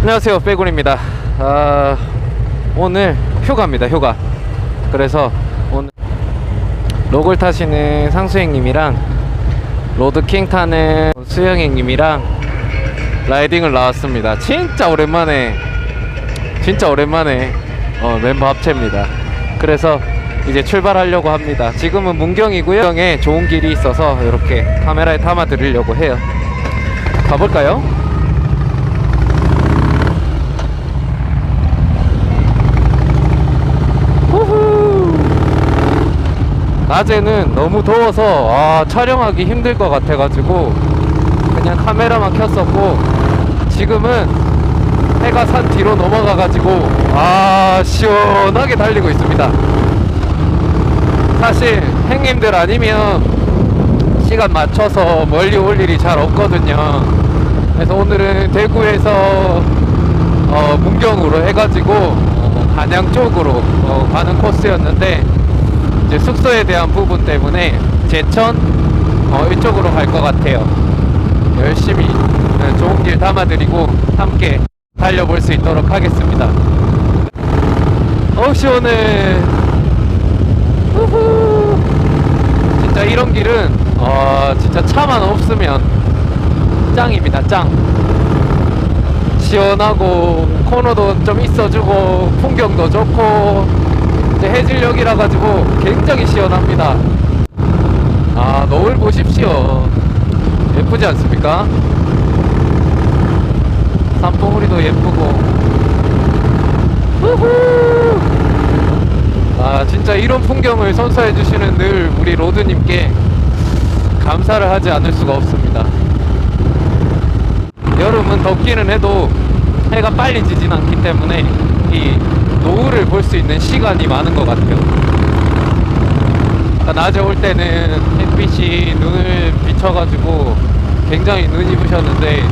안녕하세요 빼군입니다. 아, 오늘 휴가입니다 휴가. 그래서 오늘 로글 타시는 상수행님이랑 로드킹 타는 수영행님이랑 라이딩을 나왔습니다. 진짜 오랜만에 진짜 오랜만에 어, 멤버 합체입니다. 그래서 이제 출발하려고 합니다. 지금은 문경이고요. 문경에 좋은 길이 있어서 이렇게 카메라에 담아 드리려고 해요. 가볼까요? 낮에는 너무 더워서 아, 촬영하기 힘들 것 같아가지고 그냥 카메라만 켰었고 지금은 해가 산 뒤로 넘어가가지고 아 시원하게 달리고 있습니다. 사실 행님들 아니면 시간 맞춰서 멀리 올 일이 잘 없거든요. 그래서 오늘은 대구에서 어, 문경으로 해가지고 어, 단양 쪽으로 어, 가는 코스였는데 이제 숙소에 대한 부분 때문에 제천 어, 이쪽으로 갈 것 같아요. 열심히 어, 좋은 길 담아드리고 함께 달려볼 수 있도록 하겠습니다. 어 시원해. 후후. 진짜 이런 길은 어, 진짜 차만 없으면 짱입니다. 짱. 시원하고 코너도 좀 있어주고 풍경도 좋고 이제 해질녘이라 가지고 굉장히 시원합니다. 아 노을 보십시오. 예쁘지 않습니까? 산봉우리도 예쁘고. 후후. 아 진짜 이런 풍경을 선사해 주시는 늘 우리 로드님께 감사를 하지 않을 수가 없습니다. 여름은 덥기는 해도 해가 빨리 지진 않기 때문에 이 노을을 볼 수 있는 시간이 많은 것 같아요. 그러니까 낮에 올 때는 햇빛이 눈을 비춰가지고 굉장히 눈이 부셨는데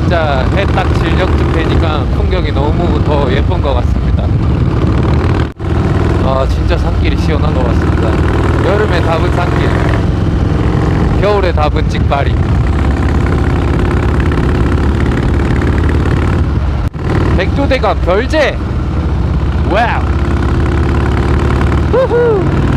진짜 해 딱 질녘쯤 되니까 풍경이 너무 더 예쁜 것 같습니다. 아 진짜 산길이 시원한 것 같습니다. 여름에 답은 산길, 겨울에 답은 찍바리. 백조대간 별제 와우 후후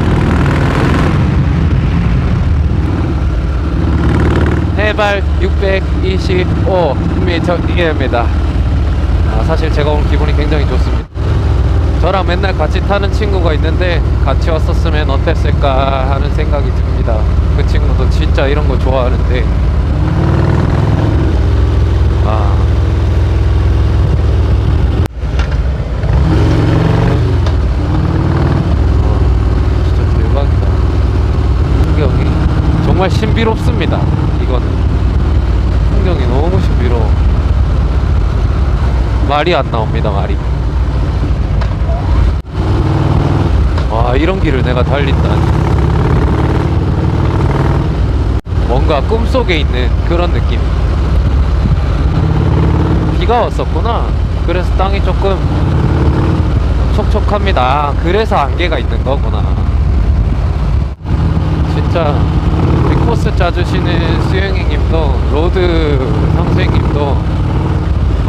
해발 625m입니다. 아, 사실 제가 오늘 기분이 굉장히 좋습니다. 저랑 맨날 같이 타는 친구가 있는데 같이 왔었으면 어땠을까 하는 생각이 듭니다. 그 친구도 진짜 이런 거 좋아하는데. 아. 풍경이 정말 신비롭습니다. 이거는 풍경이 너무 신비로워. 말이 안 나옵니다. 말이. 와 이런 길을 내가 달린다니. 뭔가 꿈속에 있는 그런 느낌. 비가 왔었구나. 그래서 땅이 조금 촉촉합니다. 아, 그래서 안개가 있는 거구나. 진짜 우리 코스 짜주시는 수영이님도 로드 상수님도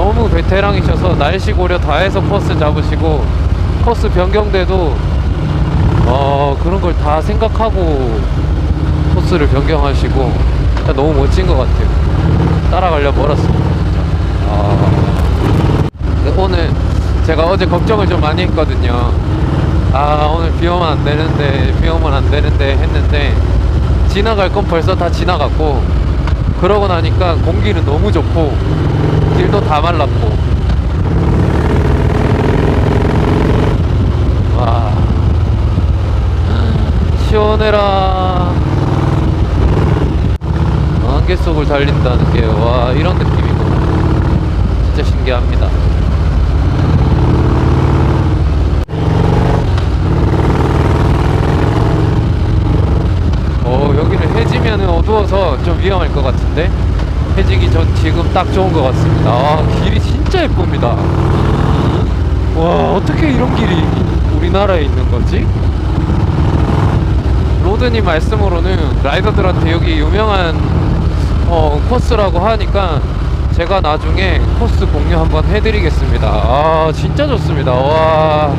너무 베테랑이셔서 날씨 고려 다 해서 코스 잡으시고 코스 변경돼도 어 그런 걸 다 생각하고 코스를 변경하시고 너무 멋진 것 같아요. 따라가려 멀었습니다. 아. 오늘 제가 어제 걱정을 좀 많이 했거든요. 아, 오늘 비 오면 안 되는데, 비 오면 안 되는데 했는데, 지나갈 건 벌써 다 지나갔고, 그러고 나니까 공기는 너무 좋고, 길도 다 말랐고, 와, 시원해라. 안개 속을 달린다는 게, 와, 이런 느낌이구나. 진짜 신기합니다. 어 여기는 해지면 어두워서 좀 위험할 것 같은데 해지기 전 지금 딱 좋은 것 같습니다. 아, 길이 진짜 예쁩니다. 와, 어떻게 이런 길이 우리나라에 있는 거지? 로드님 말씀으로는 라이더들한테 여기 유명한 어, 코스라고 하니까 제가 나중에 코스 공유 한번 해드리겠습니다. 아, 진짜 좋습니다. 와.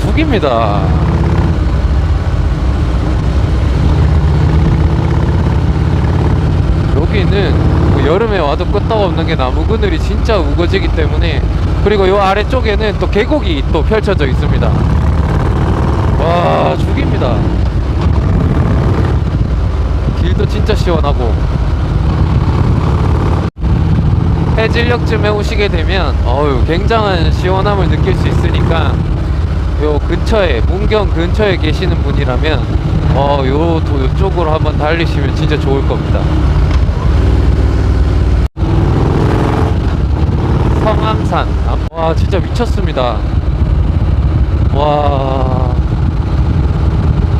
죽입니다. 여기는 뭐 여름에 와도 끄떡 없는 게 나무 그늘이 진짜 우거지기 때문에 그리고 요 아래쪽에는 또 계곡이 또 펼쳐져 있습니다. 와 죽입니다. 길도 진짜 시원하고 해질녘쯤에 오시게 되면 어유 굉장한 시원함을 느낄 수 있으니까 요 근처에 문경 근처에 계시는 분이라면 어요 요쪽으로 한번 달리시면 진짜 좋을 겁니다. 성암산 아, 와 진짜 미쳤습니다. 와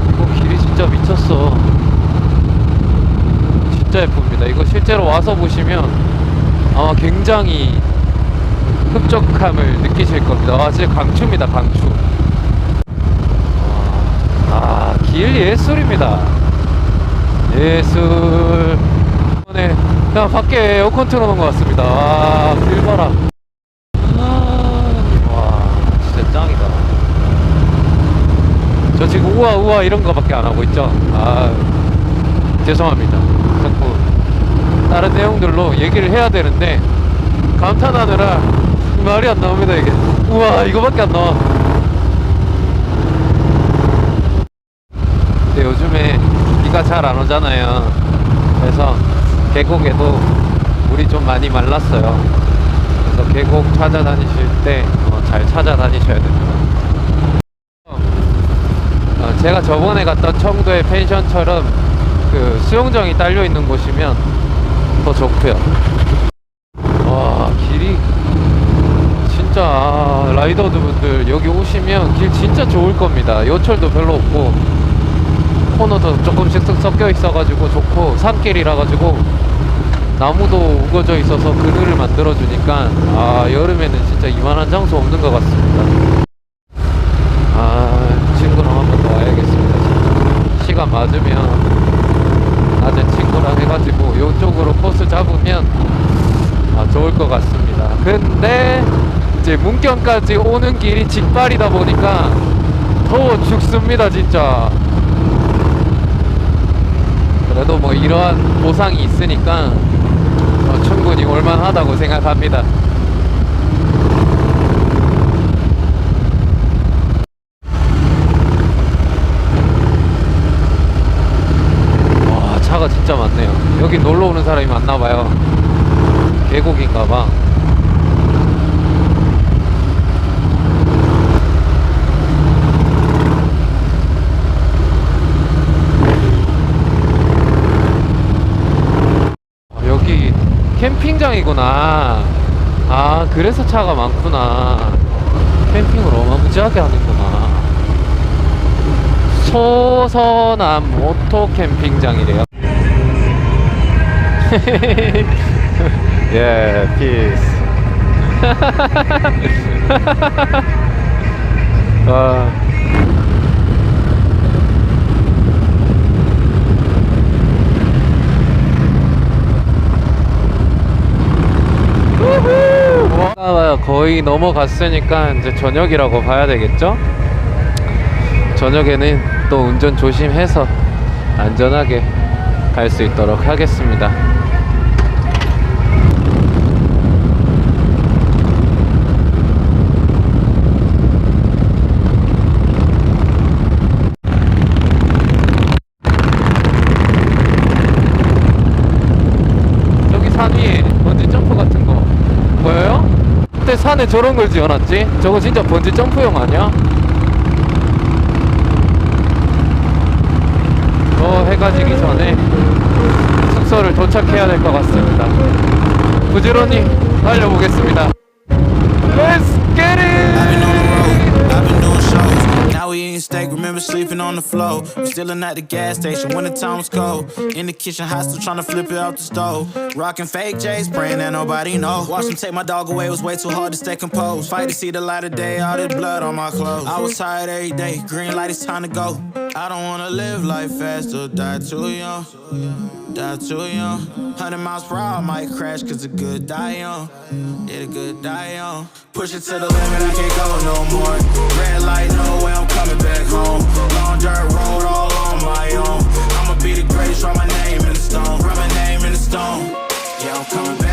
이거 길이 진짜 미쳤어. 진짜 예쁩니다. 이거 실제로 와서 보시면 아마 굉장히 흡족함을 느끼실 겁니다. 와, 진짜 강추입니다, 강추. 아, 길 예술입니다. 예술. 네, 그냥 밖에 에어컨 틀어놓은 것 같습니다. 와, 길 봐라. 와, 진짜 짱이다. 저 지금 우와, 우와 이런 거밖에 안 하고 있죠. 아, 죄송합니다. 자꾸 다른 내용들로 얘기를 해야 되는데 감탄하느라 말이 안 나옵니다 이게. 우와 이거밖에 안 나와. 근데 요즘에 비가 잘 안 오잖아요. 그래서 계곡에도 물이 좀 많이 말랐어요. 그래서 계곡 찾아다니실 때 잘 찾아다니셔야 됩니다. 어, 제가 저번에 갔던 청도의 펜션처럼 그 수영장이 딸려 있는 곳이면 더 좋고요. 와 길이 진짜 아, 라이더들 분들 여기 오시면 길 진짜 좋을 겁니다. 요철도 별로 없고 코너도 조금씩 쓱 섞여 있어가지고 좋고 산길이라 가지고 나무도 우거져 있어서 그늘을 만들어 주니까 아 여름에는 진짜 이만한 장소 없는 것 같습니다. 아 친구랑 한 번 더 와야겠습니다. 진짜. 시간 맞으면 낮에 친구랑 해가지고 이쪽으로 코스 잡으면 아, 좋을 것 같습니다. 근데 이제 문경까지 오는 길이 직발이다 보니까 더워 죽습니다, 진짜. 그래도 뭐 이러한 보상이 있으니까 어, 충분히 올만하다고 생각합니다. 와 차가 진짜 많네요. 여기 놀러 오는 사람이 많나 봐요. 계곡인가 봐. 아, 여기 캠핑장이구나. 아 그래서 차가 많구나. 캠핑을 어마무지하게 하는구나. 소서남 오토 캠핑장이래요. 예. 아. 우후! 와, 거의 넘어갔으니까 이제 저녁이라고 봐야 되겠죠? 저녁에는 또 운전 조심해서 안전하게 갈 수 있도록 하겠습니다. 산 위에 번지 점프 같은 거 보여요? 그때 산에 저런 걸 지어놨지? 저거 진짜 번지 점프용 아니야? 더 해가 지기 전에 숙소를 도착해야 될 것 같습니다. 부지런히 달려보겠습니다. Let's get it! Remember sleeping on the floor. Stealing at the gas station when the time was cold. In the kitchen, hot still trying to flip it out the stove. Rocking fake J's, praying that nobody know. Watch them take my dog away, was way too hard to stay composed. Fight to see the light of day, all this blood on my clothes. I was tired every day, green light, it's time to go. I don't wanna live life fast or die too young. Die too young. 100 miles per hour, I might crash, cause the good die young. Yeah, the good die young. Push it to the limit, I can't go no more. Red light, no way, I'm coming back home. Long dirt road, all on my own. I'ma be the greatest, write my name in the stone. Write my name in the stone. Yeah, I'm coming back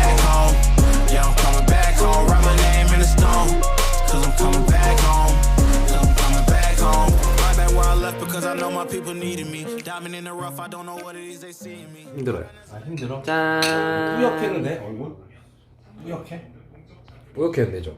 needed me. Diving in the rough, I don't know what it is they see in me. 힘들어요. 아 힘들어? 짠. 뿌옇겠는데 얼굴? 뿌옇해? 뿌옇게 했네죠.